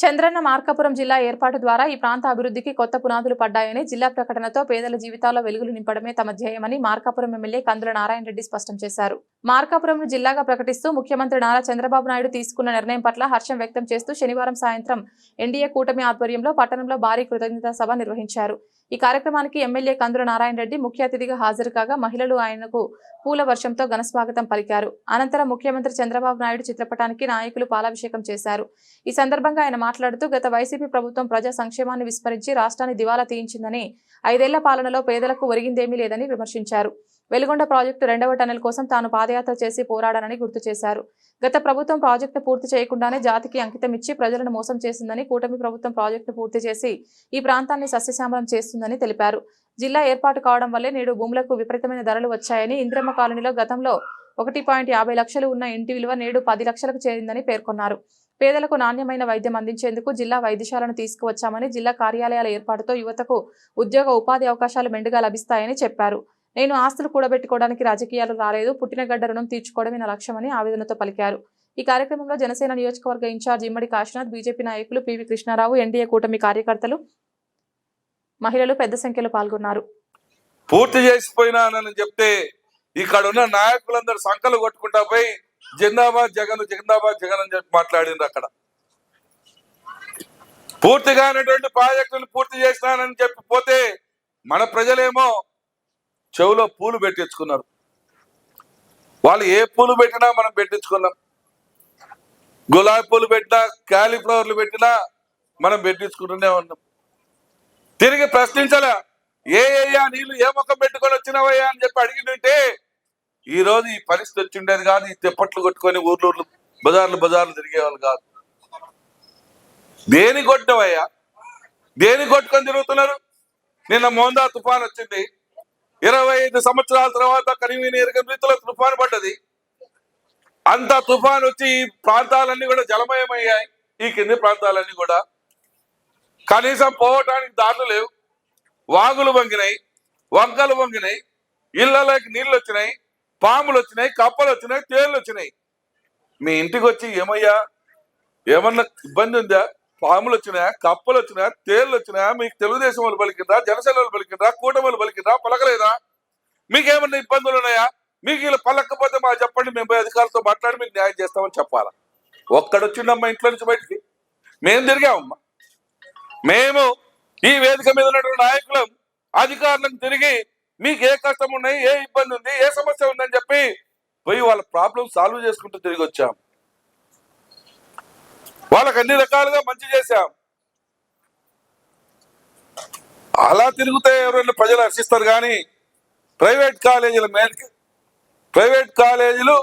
చంద్రన్న మార్కాపురం జిల్లా ఏర్పాటు ద్వారా ఈ ప్రాంత అభివృద్ధికి కొత్త పునాదులు పడ్డాయని జిల్లా ప్రకటనతో పేదల జీవితాల్లో వెలుగులు నింపడమే తమ ధ్యేయమని మార్కాపురం ఎమ్మెల్యే కందుల నారాయణ రెడ్డి స్పష్టం చేశారు. మార్కాపురంను జిల్లాగా ప్రకటిస్తూ ముఖ్యమంత్రి నారా చంద్రబాబు నాయుడు తీసుకున్న నిర్ణయం పట్ల హర్షం వ్యక్తం చేస్తూ శనివారం సాయంత్రం ఎన్డీఏ కూటమి ఆధ్వర్యంలో పట్టణంలో భారీ కృతజ్ఞతా సభ నిర్వహించారు. ఈ కార్యక్రమానికి ఎమ్మెల్యే కందుల నారాయణ రెడ్డి ముఖ్య అతిథిగా హాజరు కాగా మహిళలు ఆయనకు పూల వర్షంతో ఘనస్వాగతం పలికారు. అనంతరం ముఖ్యమంత్రి చంద్రబాబు నాయుడు చిత్రపటానికి నాయకులు పాలాభిషేకం చేశారు. ఈ సందర్భంగా ఆయన మాట్లాడుతూ గత వైసీపీ ప్రభుత్వం ప్రజా సంక్షేమాన్ని విస్మరించి రాష్ట్రాన్ని దివాలా తీయించిందని ఐదేళ్ళ పాలనలో పేదలకు ఒరిగిందేమీ లేదని విమర్శించారు. వెలుగొండ ప్రాజెక్టు రెండవ టన్నెల్ కోసం తాను పాదయాత్ర చేసి పోరాడానని గుర్తు చేశారు. గత ప్రభుత్వం ప్రాజెక్టు పూర్తి చేయకుండానే జాతికి అంకితం ఇచ్చి ప్రజలను మోసం చేసిందని కూటమి ప్రభుత్వం ప్రాజెక్టు పూర్తి చేసి ఈ ప్రాంతాన్ని సస్యశ్యామలం చేస్తుందని తెలిపారు. జిల్లా ఏర్పాటు కావడం వల్లే నేడు భూములకు విపరీతమైన ధరలు వచ్చాయని ఇంద్రమ్మ కాలనీలో గతంలో ఒకటి పాయింట్ యాభై లక్షలు ఉన్న ఇంటి విలువ నేడు పది లక్షలకు చేరిందని పేర్కొన్నారు. పేదలకు నాణ్యమైన వైద్యం అందించేందుకు జిల్లా వైద్యశాలను తీసుకువచ్చామని జిల్లా కార్యాలయాల ఏర్పాటుతో యువతకు ఉద్యోగ ఉపాధి అవకాశాలు మెండుగా లభిస్తాయని చెప్పారు. నేను ఆస్తులు కూడబెట్టుకోవడానికి రాజకీయాలు రాలేదు. పుట్టిన గడ్డ రుణం తీర్చుకోవడమే నా లక్ష్యమని ఆవేదనతో పలికారు. ఈ కార్యక్రమంలో జనసేన నియోజకవర్గ ఇన్ఛార్జ్ ఇమ్మడి కాశీనాథ్ బీజేపీ నాయకులు పివి కృష్ణారావు ఎన్డీఏ కూటమి కార్యకర్తలు మహిళలు పెద్ద సంఖ్యలో పాల్గొన్నారు. పూర్తి చేసిపోయినానని చెప్తే ఇక్కడ ఉన్న నాయకులందరూ సంకలు కొట్టుకుంటా పోయి జిందాబాద్ జగన్ జిందాబాద్ జగన్ అని చెప్పి మాట్లాడింది అక్కడ. పూర్తిగానటువంటి ప్రాజెక్టులు పూర్తి చేసినానని చెప్పి పోతే మన ప్రజలేమో చెవులో పూలు పెట్టించుకున్నారు. వాళ్ళు ఏ పూలు పెట్టినా మనం పెట్టించుకున్నాం. గులాబీ పూలు పెట్టినా క్యాలిఫ్లవర్లు పెట్టినా మనం పెట్టించుకుంటూనే ఉన్నాం. తిరిగి ప్రశ్నించలే ఏ అయ్యా నీళ్ళు ఏ మొక్క పెట్టుకొని వచ్చినవయ్యా? అని చెప్పి అడిగిందంటే ఈ రోజు ఈ పరిస్థితి వచ్చిండేది కాదు ఈ తిప్పట్లు కొట్టుకొని ఊర్లూర్లు బజార్లు బజార్లు తిరిగేవాళ్ళు కాదు. దేని కొట్టవయ్యా దేని కొట్టుకొని తిరుగుతున్నారు? నిన్న మోందా తుఫాన్ వచ్చింది. ఇరవై ఐదు సంవత్సరాల తర్వాత కనివీని రీతిలో తుఫాను పడ్డది. అంత తుఫాన్ వచ్చి ఈ ప్రాంతాలన్నీ కూడా జలమయమయ్యాయి. ఈ కింది ప్రాంతాలన్నీ కూడా. కనీసం పోవటానికి దారులు లేవు. వాగులు వంగినాయి వంకలు వంగినాయి ఇళ్ళలోకి నీళ్ళు వచ్చినాయి పాములు వచ్చినాయి కప్పలు వచ్చినాయి తేళ్ళు వచ్చినాయి. మీ ఇంటికి వచ్చి ఏమయ్యా? ఏమన్నా ఇబ్బంది ఉందా? పాములు వచ్చినా కప్పలు వచ్చినా తేళ్ళు వచ్చినా మీకు తెలుగుదేశం వాళ్ళు పలికిందా జనసేన వాళ్ళు పలికిందా కూటమి వాళ్ళు పలికిందా పలకలేదా? మీకేమన్నా ఇబ్బందులు ఉన్నాయా? మీకు ఇలా పలకపోతే మాకు చెప్పండి మేము పోయి అధికారులతో మాట్లాడి మీకు న్యాయం చేస్తామని చెప్పాలా? ఒక్కడొచ్చిండమ్మా ఇంట్లో నుంచి బయటికి. మేము తిరిగామమ్మా. మేము ఈ వేదిక మీద ఉన్నటువంటి నాయకులం అధికారులకు తిరిగి మీకు ఏ కష్టం ఉన్నాయి ఏ ఇబ్బంది ఉంది ఏ సమస్య ఉందని చెప్పి పోయి వాళ్ళ ప్రాబ్లం సాల్వ్ చేసుకుంటూ తిరిగి వచ్చాం వాళ్ళకి అన్ని రకాలుగా మంచి చేశాం. అలా తిరిగితే ఎవరైనా ప్రజలు హర్షిస్తారు కానీ ప్రైవేట్ కాలేజీల మేరకు ప్రైవేట్ కాలేజీలు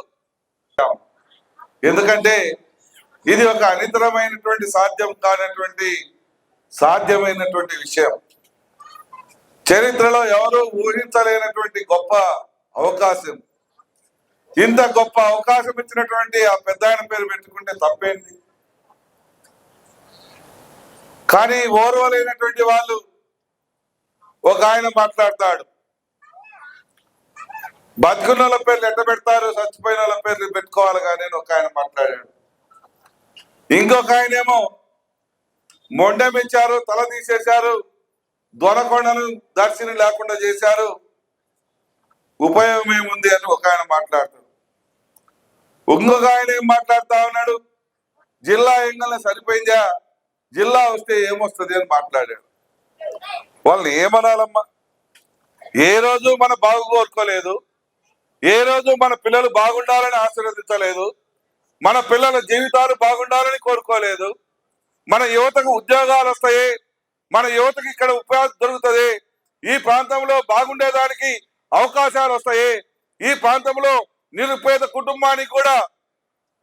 ఎందుకంటే ఇది ఒక అనితరమైనటువంటి సాధ్యం కానటువంటి సాధ్యమైనటువంటి విషయం. చరిత్రలో ఎవరు ఊహించలేనటువంటి గొప్ప అవకాశం. ఇంత గొప్ప అవకాశం ఇచ్చినటువంటి ఆ పెద్ద పేరు పెట్టుకుంటే తప్పేంటి? కానీ ఓర్వలేనటువంటి వాళ్ళు ఒక ఆయన మాట్లాడతాడు. బతుకున్న వాళ్ళ పేర్లు ఎట్ట పెడతారు చచ్చిపోయిన వాళ్ళ పేర్లు పెట్టుకోవాలి కానీ ఒక ఆయన మాట్లాడాడు. ఇంకొక ఆయన ఏమో మొండమిచ్చారు తల తీసేశారు దొనకొండను దర్శనం లేకుండా చేశారు. ఉపయోగం ఏముంది అని ఒక ఆయన మాట్లాడతాడు. ఇంకొక ఆయన ఏం మాట్లాడుతా ఉన్నాడు? జిల్లా ఎంగల్ని సరిపోయిందా? జిల్లా వస్తే ఏమొస్తుంది అని మాట్లాడాడు. వాళ్ళని ఏమనాలమ్మా? ఏ రోజు మన బాగు కోరుకోలేదు ఏ రోజు మన పిల్లలు బాగుండాలని ఆశీర్వదించలేదు మన పిల్లల జీవితాలు బాగుండాలని కోరుకోలేదు మన యువతకు ఉద్యోగాలు వస్తాయి మన యువతకి ఇక్కడ ఉపాధి దొరుకుతుంది ఈ ప్రాంతంలో బాగుండేదానికి అవకాశాలు వస్తాయి ఈ ప్రాంతంలో నిరుపేద కుటుంబానికి కూడా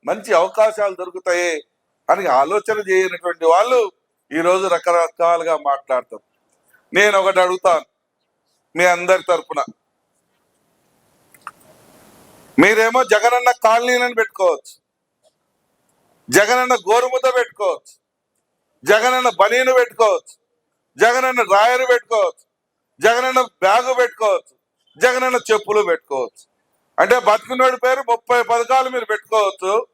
మంచి అవకాశాలు దొరుకుతాయి అని ఆలోచన చేయనటువంటి వాళ్ళు ఈ రోజు రకరకాలుగా మాట్లాడతారు నేను ఒకటి అడుగుతాను మీ అందరి తరఫున మీరేమో జగనన్న కాలనీలను పెట్టుకోవచ్చు. జగనన్న గోరుముద్ద పెట్టుకోవచ్చు. జగనన్న బనీను పెట్టుకోవచ్చు. జగనన్న రాయరు పెట్టుకోవచ్చు. జగనన్న బ్యాగు పెట్టుకోవచ్చు. జగనన్న చెప్పులు పెట్టుకోవచ్చు. అంటే బతుకున్నోడి పేరు ముప్పై పథకాలు మీరు పెట్టుకోవచ్చు.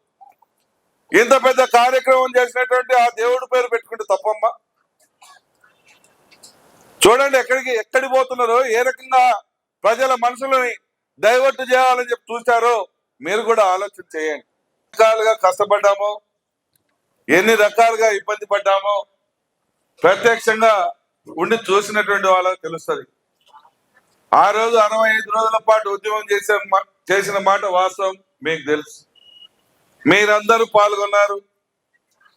ఇంత పెద్ద కార్యక్రమం చేసినటువంటి ఆ దేవుడి పేరు పెట్టుకుంటే తప్పమ్మా. చూడండి ఎక్కడికి ఎక్కడి పోతున్నారో ఏ రకంగా ప్రజల మనసులని డైవర్ట్ చేయాలని చెప్పి చూశారో మీరు కూడా ఆలోచన చేయండి. రకాలుగా కష్టపడ్డాము ఎన్ని రకాలుగా ఇబ్బంది పడ్డామో ప్రత్యక్షంగా ఉండి చూసినటువంటి వాళ్ళకి తెలుస్తుంది. ఆ రోజు అరవై ఐదు రోజుల పాటు ఉద్యమం చేసే మా- చేసిన మాట వాస్తవం మీకు తెలుసు. మీరందరూ పాల్గొన్నారు.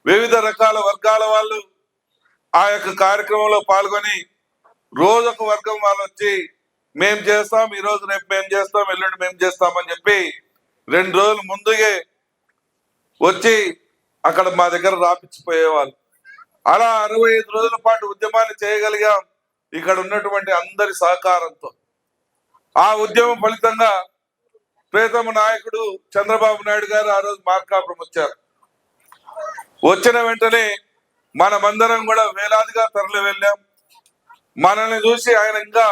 వివిధ రకాల వర్గాల వాళ్ళు ఆ యొక్క కార్యక్రమంలో పాల్గొని రోజు ఒక వర్గం వాళ్ళు వచ్చి మేం చేస్తాం ఈ రోజు రేపు మేము చేస్తాం ఎల్లుండి మేము చేస్తామని చెప్పి రెండు రోజులు ముందుగే వచ్చి అక్కడ మా దగ్గర రాపించిపోయేవాళ్ళు అలా అరవై ఐదు రోజుల పాటు ఉద్యమాన్ని చేయగలిగాం. ఇక్కడ ఉన్నటువంటి అందరి సహకారంతో. ఆ ఉద్యమం ఫలితంగా ప్రియతమ నాయకుడు చంద్రబాబు నాయుడు గారు ఆ రోజు మార్కాపురం వచ్చారు. వచ్చిన వెంటనే మనమందరం కూడా వేలాదిగా తరలి వెళ్ళాం. మనల్ని చూసి ఆయన ఇంకా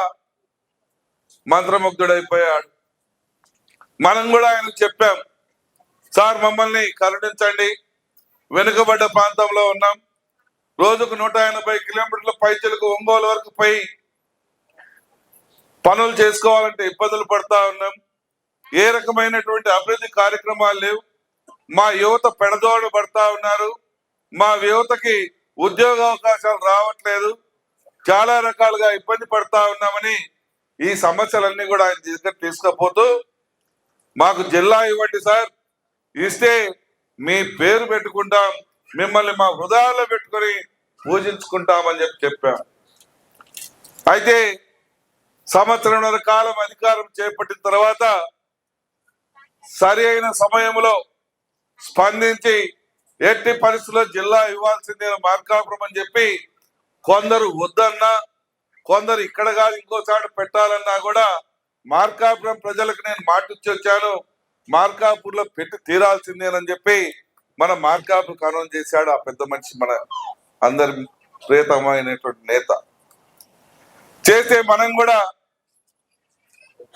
మంత్రముగ్ధుడైపోయాడు. మనం కూడా ఆయనకు చెప్పాం సార్ మమ్మల్ని కరుణించండి. వెనుకబడ్డ ప్రాంతంలో ఉన్నాం. రోజుకు నూట ఎనభై కిలోమీటర్ల పైచలకు ఒంగోలు వరకు పై పనులు చేసుకోవాలంటే ఇబ్బందులు పడతా ఉన్నాం. ఏ రకమైనటువంటి అభివృద్ధి కార్యక్రమాలు లేవు. మా యువత పెడదోడు పడతా ఉన్నారు. మా యువతకి ఉద్యోగ అవకాశాలు రావట్లేదు. చాలా రకాలుగా ఇబ్బంది పడతా ఉన్నామని ఈ సమస్యలన్నీ కూడా ఆయన దగ్గర తీసుకుపోతూ మాకు జిల్లా ఇవ్వండి సార్. ఇస్తే మీ పేరు పెట్టుకుంటాం. మిమ్మల్ని మా హృదయాల్లో పెట్టుకొని పూజించుకుంటామని చెప్పి చెప్పాం. అయితే సంవత్సరంన్నర కాలం అధికారం చేపట్టిన తర్వాత సరి అయిన సమయంలో స్పందించి ఎట్టి పరిస్థితుల్లో జిల్లా ఇవ్వాల్సిందే మార్కాపురం అని చెప్పి కొందరు వద్దన్నా కొందరు ఇక్కడ కాదు ఇంకోసారి పెట్టాలన్నా కూడా మార్కాపురం ప్రజలకు నేను మాటిచ్చి వచ్చాను. మార్కాపూర్లో పెట్టి తీరాల్సిందేనని చెప్పి మన మార్కాపు కనం చేశాడు ఆ పెద్ద మనిషి మన అందరి ప్రియతమైనటువంటి నేత. చేస్తే మనం కూడా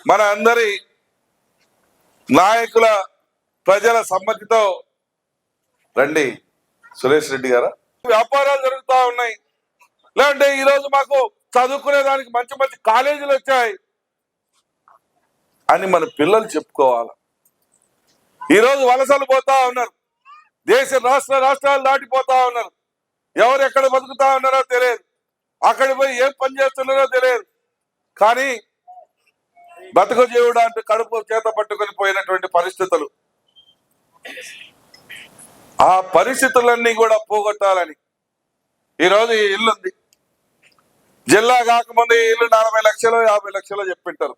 మన అందరి నాయకుల ప్రజల సమ్మతితో రండి. సురేష్ రెడ్డి గారా? వ్యాపారాలు జరుగుతా ఉన్నాయి. లేదంటే ఈ రోజు మాకు చదువుకునే దానికి మంచి మంచి కాలేజీలు వచ్చాయి అని మన పిల్లలు చెప్పుకోవాలి? ఈ రోజు వలసలు పోతా ఉన్నారు. దేశ రాష్ట్ర రాష్ట్రాలు దాటిపోతా ఉన్నారు. ఎవరు ఎక్కడ బతుకుతా ఉన్నారో తెలియదు. అక్కడ పోయి ఏం పని చేస్తున్నారో తెలియదు. కానీ బతుకు జీవుడు అంటే కడుపు చేత పట్టుకొని పోయినటువంటి పరిస్థితులు. ఆ పరిస్థితులన్నీ కూడా పోగొట్టాలని ఈరోజు ఈ ఇల్లు ఉంది జిల్లా కాకముందు ఈ ఇల్లు నలభై లక్షలు యాభై లక్షలు చెప్పింటారు.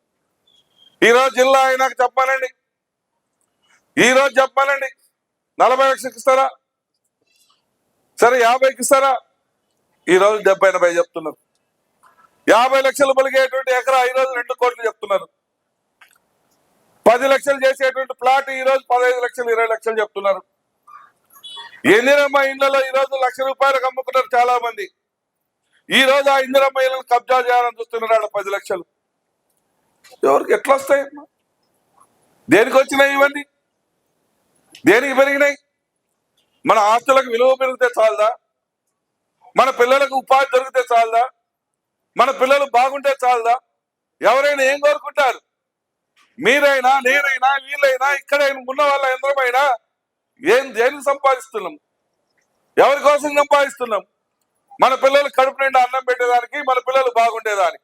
ఈరోజు జిల్లా అయినాక చెప్పాలండి. ఈ రోజు నలభై లక్షలకు ఇస్తారా? సరే యాభైకి ఇస్తారా? ఈ రోజు డెబ్బై ఎనభై చెప్తున్నారు. యాభై లక్షలు పలిగేటువంటి ఎకరా ఈరోజు రెండు కోట్లు చెప్తున్నారు. పది లక్షలు చేసేటువంటి ప్లాట్ ఈ రోజు పదహైదు లక్షలు ఇరవై లక్షలు చెప్తున్నారు. ఇందిరమ్మ ఇళ్ళలో ఈ రోజు లక్ష రూపాయలకు అమ్ముకున్నారు చాలా మంది ఈ రోజు ఆ ఇందిరమ్మ ఇళ్ళను కబ్జా చేయాలని చూస్తున్నారు ఆడ పది లక్షలు. ఎవరికి ఎట్లా వస్తాయి దేనికి వచ్చినాయి ఇవన్నీ? దేనికి పెరిగినాయి? మన ఆస్తులకు విలువ పెరిగితే చాలదా? మన పిల్లలకు ఉపాధి దొరికితే చాలదా? మన పిల్లలు బాగుంటే చాలదా? ఎవరైనా ఏం కోరుకుంటారు? మీరైనా నేనైనా వీళ్ళైనా ఇక్కడైనా ఉన్న వాళ్ళ ఎందరమైనా ఏం దేనికి సంపాదిస్తున్నాం? ఎవరి కోసం సంపాదిస్తున్నాం? మన పిల్లలు కడుపు నిండా అన్నం పెట్టేదానికి మన పిల్లలు బాగుండేదానికి.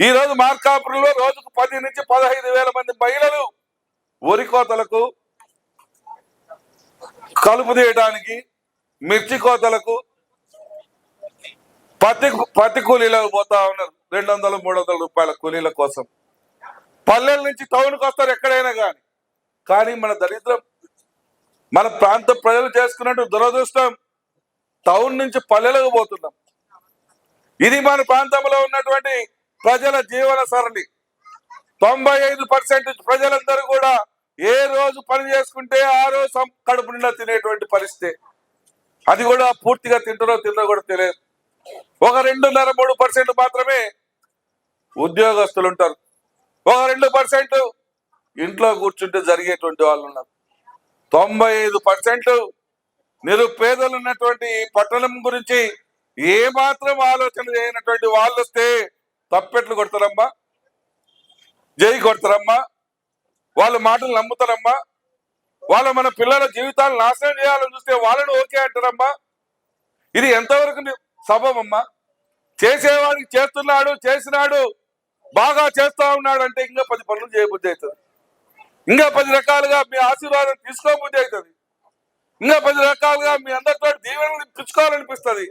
ఈ రోజు మార్కాపురంలో రోజుకు పది నుంచి పదహైదు వేల మంది మహిళలు వరి కోతలకు కలుపు తీయడానికి మిర్చి కోతలకు పత్తి పత్తి కూలీలకు పోతా ఉన్నారు. రెండు వందల మూడు వందల రూపాయల కూలీల కోసం. పల్లెల నుంచి టౌన్కి వస్తారు ఎక్కడైనా కానీ కానీ మన దరిద్రం మన ప్రాంత ప్రజలు చేసుకున్నట్టు దురదృష్టం టౌన్ నుంచి పల్లెలకు పోతున్నాం. ఇది మన ప్రాంతంలో ఉన్నటువంటి ప్రజల జీవన సరళి. తొంభై ఐదు పర్సెంట్ ప్రజలందరూ కూడా ఏ రోజు పని చేసుకుంటే ఆ రోజు కడుపు నిండా తినేటువంటి పరిస్థితి. అది కూడా పూర్తిగా తింటారో తిందో కూడా తెలియదు. ఒక రెండున్నర మూడు పర్సెంట్ మాత్రమే ఉద్యోగస్తులు ఉంటారు. ఒక రెండు పర్సెంట్. ఇంట్లో కూర్చుంటే జరిగేటువంటి వాళ్ళు ఉన్నారు. తొంభై ఐదు పర్సెంట్. నిరుపేదలు ఉన్నటువంటి పట్టణం గురించి ఏమాత్రం ఆలోచన చేయనటువంటి వాళ్ళు వస్తే తప్పెట్లు కొడతారమ్మా? జై కొడతారమ్మా? వాళ్ళ మాటలు నమ్ముతారమ్మా? వాళ్ళ మన పిల్లల జీవితాలు నాశనం చేయాలని చూస్తే వాళ్ళని ఓకే అంటారమ్మా? ఇది ఎంతవరకు సభమమ్మా చేసేవాడికి చేస్తున్నాడు చేసినాడు. బాగా చేస్తా ఉన్నాడంటే ఇంకా పది పనులు చేయబుద్ధి అవుతుంది. ఇంకా పది రకాలుగా మీ ఆశీర్వాదం తీసుకోబుద్ధి అవుతుంది. ఇంకా పది రకాలుగా మీ అందరితో దీవెనలు ఇప్పించుకోవాలనిపిస్తుంది